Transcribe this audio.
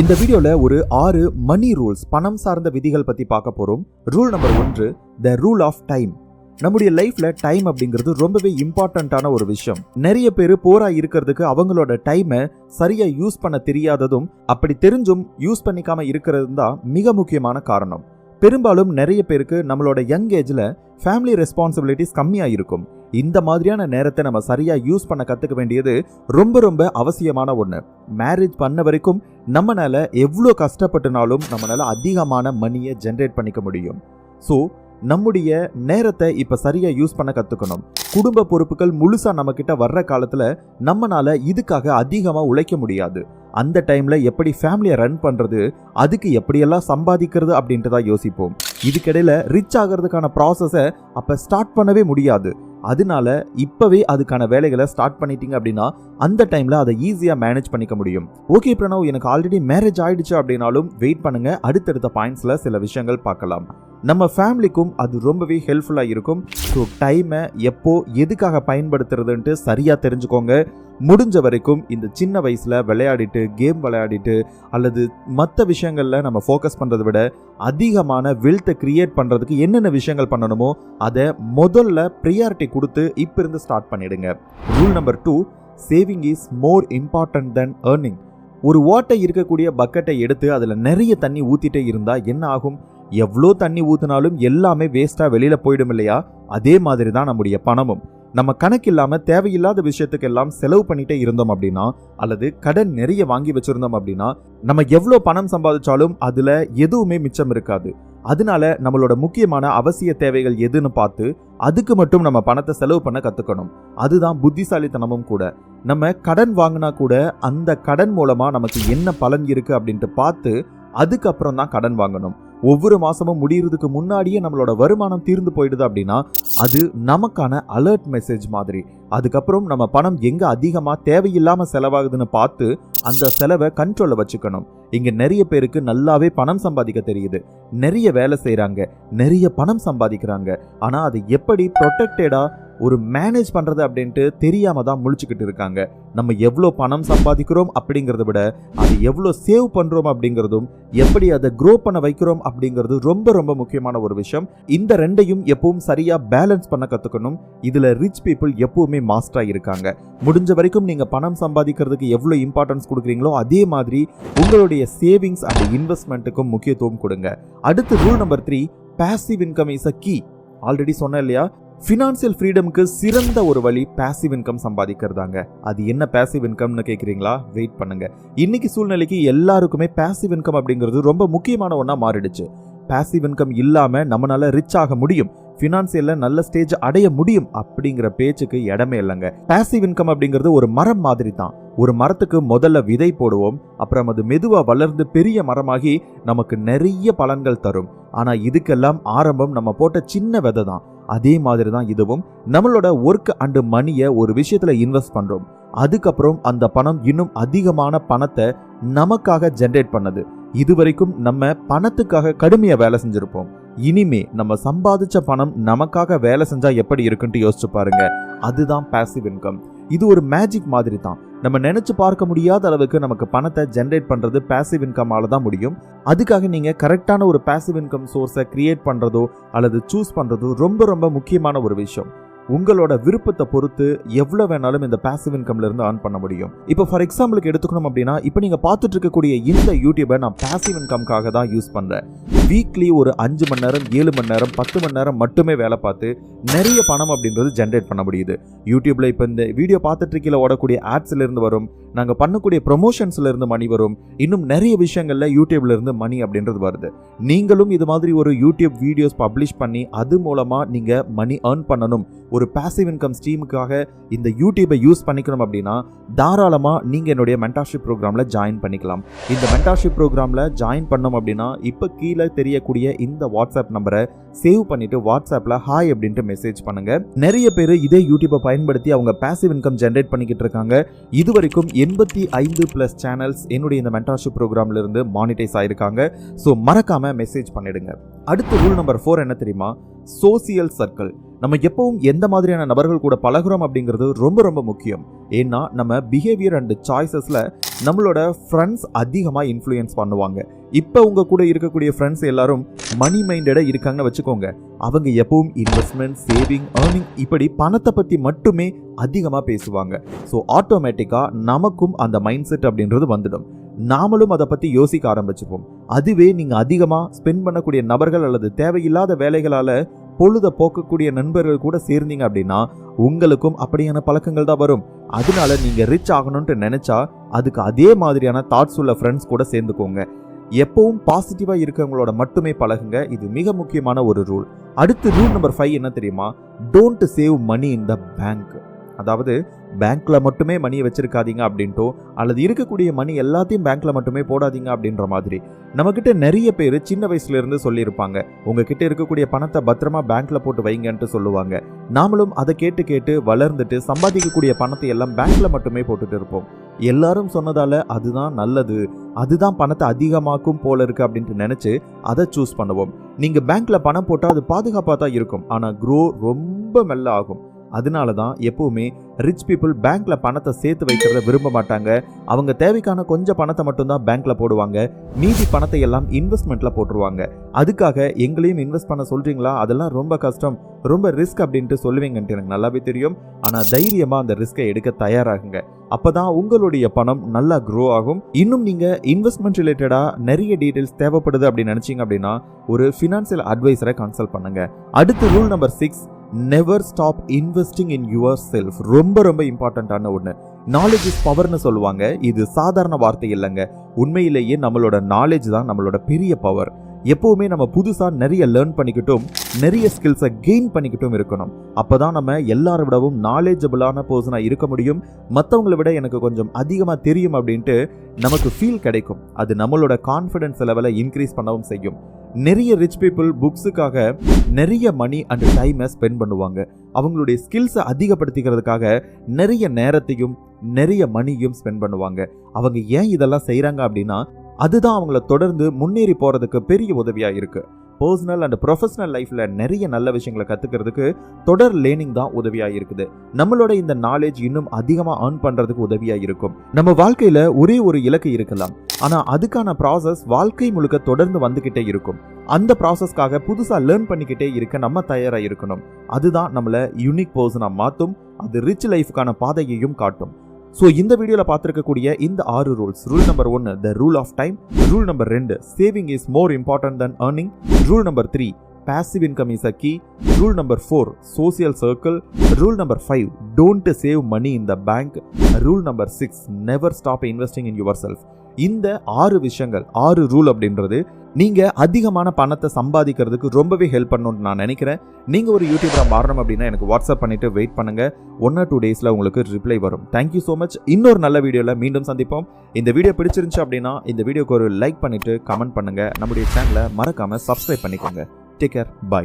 இந்த வீடியோல ஒரு ஆறு மணி ரூல்ஸ் பணம் சார்ந்த விதிகள் பத்தி பார்க்க போறோம். ரூல் நம்பர் ஒன்று த ரூல் ஆஃப் டைம் நம்முடைய லைஃப்ல டைம் அப்படிங்கிறது ரொம்பவே இம்பார்ட்டண்ட்டான ஒரு விஷயம். நிறைய பேர் போரா இருக்கிறதுக்கு அவங்களோட டைமை சரியா யூஸ் பண்ண தெரியாததும் அப்படி தெரிஞ்சும் யூஸ் பண்ணிக்காம இருக்கிறது தான் மிக முக்கியமான காரணம். பெரும்பாலும் நிறைய பேருக்கு நம்மளோட யங் ஏஜ்ல ஃபேமிலி ரெஸ்பான்சிபிலிட்டிஸ் கம்மியா இருக்கும். இந்த மாதிரியான நேரத்தை நம்ம சரியா யூஸ் பண்ண கத்துக்க வேண்டியது ரொம்ப ரொம்ப அவசியமான ஒன்று மேரேஜ் பண்ண வரைக்கும் நம்மனால எவ்வளோ கஷ்டப்பட்டுனாலும் நம்மளால அதிகமான மணியை ஜென்ரேட் பண்ணிக்க முடியும். ஸோ நம்முடைய நேரத்தை இப்போ சரியாக யூஸ் பண்ண கற்றுக்கணும் குடும்ப பொறுப்புகள் முழுசாக நம்மக்கிட்ட வர்ற காலத்தில் நம்மளால் இதுக்காக அதிகமாக உழைக்க முடியாது. அந்த டைமில் எப்படி ஃபேமிலியை ரன் பண்ணுறது அதுக்கு எப்படியெல்லாம் சம்பாதிக்கிறது அப்படின்ட்டு தான் யோசிப்போம். இதுக்கிடையில் ரிச் ஆகிறதுக்கான ப்ராசஸை அப்போ ஸ்டார்ட் பண்ணவே முடியாது. அதனால இப்போவே அதுக்கான வேலைகளை ஸ்டார்ட் பண்ணிட்டீங்க அப்படின்னா அந்த டைமில் அதை ஈஸியாக மேனேஜ் பண்ணிக்க முடியும். ஓகே பிரணவ் எனக்கு ஆல்ரெடி மேரேஜ் ஆயிடுச்சு அப்படின்னாலும் வெயிட் பண்ணுங்க. அடுத்தடுத்த பாயிண்ட்ஸில் சில விஷயங்கள் பார்க்கலாம். நம்ம ஃபேமிலிக்கும் அது ரொம்பவே ஹெல்ப்ஃபுல்லாக இருக்கும். ஸோ டைமை எப்போ எதுக்காக பயன்படுத்துறதுன்ட்டு சரியாக தெரிஞ்சுக்கோங்க. முடிஞ்ச வரைக்கும் இந்த சின்ன வயசில் விளையாடிட்டு கேம் விளையாடிட்டு அல்லது மற்ற விஷயங்களில் நம்ம ஃபோக்கஸ் பண்ணுறதை விட அதிகமான வெல்த்தை க்ரியேட் பண்ணுறதுக்கு என்னென்ன விஷயங்கள் பண்ணணுமோ அதை முதல்ல ப்ரியாரிட்டி கொடுத்து இப்போ இருந்து ஸ்டார்ட் பண்ணிடுங்க. Rule number two saving is more important then earning ஒரு ஓட்டை இருக்கக்கூடிய பக்கெட்டை எடுத்து அதில் நிறைய தண்ணி ஊற்றிட்டே இருந்தால் என்ன ஆகும்? எவ்வளோ தண்ணி ஊற்றினாலும் எல்லாமே வேஸ்ட்டாக வெளியில் போயிடும் இல்லையா அதே மாதிரி தான் நம்முடைய பணமும். நம்ம கணக்கு இல்லாமல் தேவையில்லாத விஷயத்துக்கு எல்லாம் செலவு பண்ணிட்டே இருந்தோம் அப்படின்னா அல்லது கடன் நிறைய வாங்கி வச்சுருந்தோம் அப்படின்னா நம்ம எவ்வளோ பணம் சம்பாதிச்சாலும் அதில் எதுவுமே மிச்சம் இருக்காது. அதனால நம்மளோட முக்கியமான அவசிய தேவைகள் எதுன்னு பார்த்து அதுக்கு மட்டும் நம்ம பணத்தை செலவு பண்ண கற்றுக்கணும் அதுதான் புத்திசாலித்தனமும் கூட. நம்ம கடன் வாங்கினா கூட அந்த கடன் மூலமாக நமக்கு என்ன பலன் இருக்கு அப்படின்ட்டு பார்த்து அதுக்கப்புறம் தான் கடன் வாங்கணும். ஒவ்வொரு மாசமும் முடியறதுக்கு முன்னாடியே நம்மளோட வருமானம் தீர்ந்து போயிடுது அப்படின்னா அது நமக்கான அலர்ட் மெசேஜ் மாதிரி. அதுக்கப்புறம் நம்ம பணம் எங்க அதிகமா தேவையில்லாம செலவாகுதுன்னு பார்த்து அந்த செலவை கண்ட்ரோல்ல வச்சுக்கணும். இங்க நிறைய பேருக்கு நல்லாவே பணம் சம்பாதிக்க தெரியுது. நிறைய வேலை செய்கிறாங்க நிறைய பணம் சம்பாதிக்கிறாங்க. ஆனா அது எப்படி ப்ரொடெக்டடா ஒரு மேனேஜ் பண்ணுறது அப்படின்ட்டு தெரியாமல் தான் முழிச்சுக்கிட்டு இருக்காங்க. நம்ம எவ்வளோ பணம் சம்பாதிக்கிறோம் அப்படிங்கிறத விட அது எவ்வளோ சேவ் பண்ணுறோம் அப்படிங்கிறதும் எப்படி அதை க்ரோ பண்ண வைக்கிறோம் அப்படிங்கிறது ரொம்ப ரொம்ப முக்கியமான ஒரு விஷயம். இந்த ரெண்டையும் எப்பவும் சரியாக பேலன்ஸ் பண்ண கற்றுக்கணும் இதில் ரிச் பீப்புள் எப்பவுமே மாஸ்டராக இருக்காங்க. முடிஞ்ச வரைக்கும் நீங்கள் பணம் சம்பாதிக்கிறதுக்கு எவ்வளோ இம்பார்ட்டன்ஸ் கொடுக்குறீங்களோ அதே மாதிரி உங்களுடைய சேவிங்ஸ் அண்ட் இன்வெஸ்ட்மெண்ட்டுக்கும் முக்கியத்துவம் கொடுங்க. அடுத்து rule number three passive income is a key already சொன்னேன் இல்லையா? ஃபினான்சியல் ஃப்ரீடம்க்கு சிறந்த ஒரு வழி பாசிவ் இன்கம் சம்பாதிக்கிறதாங்க. அது என்ன பேசிவ் இன்கம்னு கேட்குறீங்களா வெயிட் பண்ணுங்க. இன்னைக்கு சூழ்நிலைக்கு எல்லாருக்குமே பேசிவ் இன்கம் அப்படிங்கிறது ரொம்ப முக்கியமான ஒன்றா மாறிடுச்சு. பேசிவ் இன்கம் இல்லாமல் நம்மளால ரிச் ஆக முடியும். ஃபினான்சியல்ல நல்ல ஸ்டேஜ் அடைய முடியும் அப்படிங்கிற பேச்சுக்கு இடமே இல்லைங்க. பேசிவ் இன்கம் அப்படிங்கிறது ஒரு மரம் மாதிரி தான் ஒரு மரத்துக்கு முதல்ல விதை போடுவோம் அப்புறம் அது மெதுவாக வளர்ந்து பெரிய மரமாகி நமக்கு நிறைய பலன்கள் தரும். ஆனால் இதுக்கெல்லாம் ஆரம்பம் நம்ம போட்ட சின்ன விதை தான் அதே மாதிரி தான் இதுவும். நம்மளோட ஒர்க் அண்டு மணியை ஒரு விஷயத்தில் இன்வெஸ்ட் பண்ணுறோம் அதுக்கப்புறம் அந்த பணம் இன்னும் அதிகமான பணத்தை நமக்காக ஜென்ரேட் பண்ணது. இதுவரைக்கும் நம்ம பணத்துக்காக கடுமையாக வேலை செஞ்சுருப்போம். இனிமே நம்ம சம்பாதிச்ச பணம் நமக்காக வேலை செஞ்சா எப்படி இருக்குன்ட்டு யோசிச்சு பாருங்க. அதுதான் பாசிவ் இன்கம் இது ஒரு மேஜிக் மாதிரி தான் நம்ம நினச்சி பார்க்க முடியாத அளவுக்கு நமக்கு பணத்தை ஜென்ரேட் பண்ணுறது பாசிவ் இன்கமால தான் முடியும். அதுக்காக நீங்கள் கரெக்டான ஒரு பாசிவ் இன்கம் சோர்ஸை க்ரியேட் பண்ணுறதோ அல்லது சூஸ் பண்ணுறதோ ரொம்ப ரொம்ப முக்கியமான ஒரு விஷயம். உங்களோட விருப்பத்தை பொறுத்து எவ்வளவு வேணாலும் இந்த பாசிவ் இன்கம்ல இருந்து earn பண்ண முடியும். இப்போ ஃபார் எக்ஸாம்பிளுக்கு எடுத்துக்கணும் அப்படின்னா இப்போ நீங்க பார்த்துட்டு இருக்கக்கூடிய இந்த யூடியூபை நான் பாசிவ் இன்கம்காக தான் யூஸ் பண்றேன். வீக்லி ஒரு அஞ்சு மணி நேரம் ஏழு மணி நேரம் பத்து மணி நேரம் மட்டுமே வேலை பார்த்து நிறைய பணம் அப்படின்றது ஜென்ரேட் பண்ண முடியுது. யூடியூப்ல இப்போ இந்த வீடியோ பார்த்துட்டு இருக்கையில ஓடக்கூடிய ஆட்ஸ்ல இருந்து வரும். நாங்கள் பண்ணக்கூடிய ப்ரொமோஷன்ஸ்ல இருந்து மணி வரும். இன்னும் நிறைய விஷயங்கள்ல யூடியூப்ல இருந்து மணி அப்படின்றது வருது. நீங்களும் இது மாதிரி ஒரு யூடியூப் வீடியோஸ் பப்ளிஷ் பண்ணி அது மூலமா நீங்க மணி ஏர்ன் பண்ணணும். ஒரு பாசிவ் இன்கம் ஸ்ட்ரீமுக்காக இந்த யூடியூபை யூஸ் பண்ணிக்கணும் அப்படின்னா தாராளமாக நீங்கள் என்னுடைய மென்டார்ஷிப் ப்ரோக்ராமில் ஜாயின் பண்ணிக்கலாம். இந்த மென்டார்ஷிப் ப்ரோக்ராமில் ஜாயின் பண்ணோம் அப்படின்னா இப்போ கீழே தெரியக்கூடிய இந்த வாட்ஸ்அப் நம்பரை சேவ் பண்ணிட்டு வாட்ஸ்அப்பில் ஹாய் அப்படின்ட்டு மெசேஜ் பண்ணுங்க. நிறைய பேர் இதே யூடியூப்பை பயன்படுத்தி அவங்க பேசிவ் இன்கம் ஜென்ரேட் பண்ணிக்கிட்டு இருக்காங்க. இது வரைக்கும் எண்பத்தி ஐந்து ப்ளஸ் சேனல்ஸ் என்னுடைய இந்த மென்டார்ஷிப் ப்ரோக்ராம்லேருந்து மானிட்டைஸ் ஆயிருக்காங்க. ஸோ மறக்காம மெசேஜ் பண்ணிடுங்க. அடுத்த ரூல் நம்பர் ஃபோர் என்ன தெரியுமா? சோசியல் சர்க்கிள் நம்ம எப்பவும் எந்த மாதிரியான நபர்கள் கூட பழகுறோம் அப்படிங்கிறது ரொம்ப ரொம்ப முக்கியம். ஏன்னா நம்ம பிஹேவியர் அண்ட் சாய்ஸஸில் நம்மளோட ஃப்ரெண்ட்ஸ் அதிகமாக இன்ஃப்ளூயன்ஸ் பண்ணுவாங்க. இப்போ உங்கள் கூட இருக்கக்கூடிய ஃப்ரெண்ட்ஸ் எல்லாரும் மணி மைண்டடாக இருக்காங்கன்னு வச்சுக்கோங்க. அவங்க எப்பவும் இன்வெஸ்ட்மெண்ட் சேவிங் ஏர்னிங் இப்படி பணத்தை பற்றி மட்டுமே அதிகமாக பேசுவாங்க. ஸோ ஆட்டோமேட்டிக்காக நமக்கும் அந்த மைண்ட் செட் அப்படின்றது வந்துடும். நாமளும் அதை பற்றி யோசிக்க ஆரம்பிச்சுப்போம் அதுவே நீங்கள் அதிகமாக ஸ்பெண்ட் பண்ணக்கூடிய நபர்கள் அல்லது தேவையில்லாத வேலைகளால் பொழுத போக்கக்கூடிய நண்பர்கள் கூட சேர்ந்தீங்க அப்படின்னா உங்களுக்கும் அப்படியான பழக்கங்கள் தான் வரும். அதனால நீங்கள் ரிச் ஆகணும்ன்ட்டு நினச்சா அதுக்கு அதே மாதிரியான தாட்ஸ் உள்ள ஃப்ரெண்ட்ஸ் கூட சேர்ந்துக்கோங்க. எப்பவும் பாசிட்டிவாக இருக்கவங்களோட மட்டுமே பழகுங்க. இது மிக முக்கியமான ஒரு ரூல் அடுத்து ரூல் நம்பர் ஃபைவ் என்ன தெரியுமா? Don't save money in the bank அதாவது பேங்க்கில் மட்டுமே மணியை வச்சுருக்காதீங்க அப்படின்ட்டோ அல்லது இருக்கக்கூடிய மணி எல்லாத்தையும் பேங்க்கில் மட்டுமே போடாதீங்க அப்படின்ற மாதிரி. நம்மக்கிட்ட நிறைய பேர் சின்ன வயசுலேருந்து சொல்லியிருப்பாங்க. உங்ககிட்ட இருக்கக்கூடிய பணத்தை பத்திரமா பேங்க்ல போட்டு வைங்கன்ட்டு சொல்லுவாங்க. நாமளும் அதை கேட்டு கேட்டு வளர்ந்துட்டு சம்பாதிக்கக்கூடிய பணத்தை எல்லாம் பேங்க்ல மட்டுமே போட்டுட்டு இருப்போம். எல்லாரும் சொன்னதால அதுதான் நல்லது. அதுதான் பணத்தை அதிகமாக்கும் போல இருக்கு அப்படின்ட்டு நினைச்சு அதை சூஸ் பண்ணுவோம். நீங்க பேங்க்ல பணம் போட்டால் அது பாதுகாப்பாக தான் இருக்கும். ஆனால் க்ரோ ரொம்ப மெல்ல ஆகும். அதனால தான் எப்பவுமே ரிச் பீப்புள் பேங்க்ல பணத்தை சேர்த்து வைக்கிறத விரும்ப மாட்டாங்க. அவங்க தேவைக்கான கொஞ்சம் பணத்தை மட்டும்தான் பேங்க்ல போடுவாங்க. மீதி பணத்தை எல்லாம் இன்வெஸ்ட்மெண்ட்ல போட்டுருவாங்க. அதுக்காக எங்களையும் இன்வெஸ்ட் பண்ண சொல்றீங்களா? அதெல்லாம் ரொம்ப கஷ்டம். ரொம்ப ரிஸ்க் அப்படின்ட்டு சொல்லுவீங்கன்ட்டு எனக்கு நல்லாவே தெரியும். ஆனால் தைரியமா அந்த ரிஸ்கை எடுக்க தயாராகுங்க. அப்பதான் உங்களுடைய பணம் நல்லா க்ரோ ஆகும். இன்னும் நீங்க இன்வெஸ்ட்மெண்ட் ரிலேட்டடா நிறைய டீடைல்ஸ் தேவைப்படுது அப்படின்னு நினைச்சீங்க அப்படின்னா ஒரு ஃபினான்சியல் அட்வைசரை கன்சல்ட் பண்ணுங்க. அடுத்து rule number six never stop investing in yourself ரொம்ப ரொம்ப இம்பார்ட்டண்ட்டான ஒன்று நாலேஜ் இஸ் பவர்னு சொல்லுவாங்க. இது சாதாரண வார்த்தை இல்லைங்க. உண்மையிலேயே நம்மளோட நாலேஜ் தான் நம்மளோட பெரிய பவர் எப்போவுமே நம்ம புதுசாக நிறைய லேர்ன் பண்ணிக்கிட்டும் நிறைய ஸ்கில்ஸை கெயின் பண்ணிக்கிட்டும் இருக்கணும். அப்போ தான் நம்ம எல்லாரை விடவும் நாலேஜபிளான பர்சனாக இருக்க முடியும். மற்றவங்களை விட எனக்கு கொஞ்சம் அதிகமாக தெரியும் அப்படின்ட்டு நமக்கு ஃபீல் கிடைக்கும். அது நம்மளோட கான்ஃபிடென்ஸ் லெவலை இன்க்ரீஸ் பண்ணவும் செய்யும். நிறைய ரிச் பீப்புள் புக்ஸுக்காக நிறைய மணி அண்ட் டைமை ஸ்பெண்ட் பண்ணுவாங்க. அவங்களுடைய ஸ்கில்ஸை அதிகப்படுத்திக்கிறதுக்காக நிறைய நேரத்தையும் நிறைய மணியும் ஸ்பெண்ட் பண்ணுவாங்க. அவங்க ஏன் இதெல்லாம் செய்கிறாங்க அப்படின்னா அதுதான் அவங்கள தொடர்ந்து முன்னேறி போகிறதுக்கு பெரிய உதவியாக இருக்குது பர்சனல் அண்ட் ப்ரொஃபஷனல் லைஃப்பில் நிறைய நல்ல விஷயங்களை கற்றுக்கிறதுக்கு தொடர் லேர்னிங் தான் உதவியாக இருக்குது. நம்மளோட இந்த நாலேஜ் இன்னும் அதிகமாக ஏர்ன் பண்ணுறதுக்கு உதவியாக இருக்கும். நம்ம வாழ்க்கையில் ஒரே ஒரு இலக்கு இருக்கலாம். ஆனால் அதுக்கான ப்ராசஸ் வாழ்க்கை முழுக்க தொடர்ந்து வந்துக்கிட்டே இருக்கும். அந்த ப்ராசஸ்க்காக புதுசாக லேர்ன் பண்ணிக்கிட்டே இருக்க நம்ம தயாராக இருக்கணும். அதுதான் நம்மளை யூனிக் பர்சனாக மாற்றும் அது ரிச் லைஃப்க்கான பாதையையும் காட்டும். ஸோ இந்த வீடியோவில் பார்த்துருக்கக்கூடிய இந்த ஆறு ரூல்ஸ் ரூல் நம்பர் ஒன்று the rule of time rule number ரெண்டு saving is more important than earning rule number three passive income is a key. Rule number four social circle rule number five don't save money in the bank rule number six never stop investing in yourself இந்த ஆறு விஷயங்கள் ஆறு rule அப்படின்றது நீங்கள் அதிகமான பணத்தை சம்பாதிக்கிறதுக்கு ரொம்பவே ஹெல்ப் பண்ணணும்னு நான் நினைக்கிறேன். நீங்கள் ஒரு யூடியூபராக மாறணும் அப்படின்னா எனக்கு வாட்ஸ்அப் பண்ணிவிட்டு வெயிட் பண்ணுங்கள் ஒன் ஆர் டூ டேஸில் உங்களுக்கு ரிப்ளை வரும். தேங்க்யூ ஸோ மச் இன்னொரு நல்ல வீடியோவில் மீண்டும் சந்திப்போம். இந்த வீடியோ பிடிச்சிருந்துச்சு அப்படின்னா இந்த வீடியோக்கு ஒரு லைக் பண்ணிவிட்டு கமெண்ட் பண்ணுங்க. நம்முடைய சேனலை மறக்காமல் சப்ஸ்கிரைப் பண்ணிக்கோங்க. Take care bye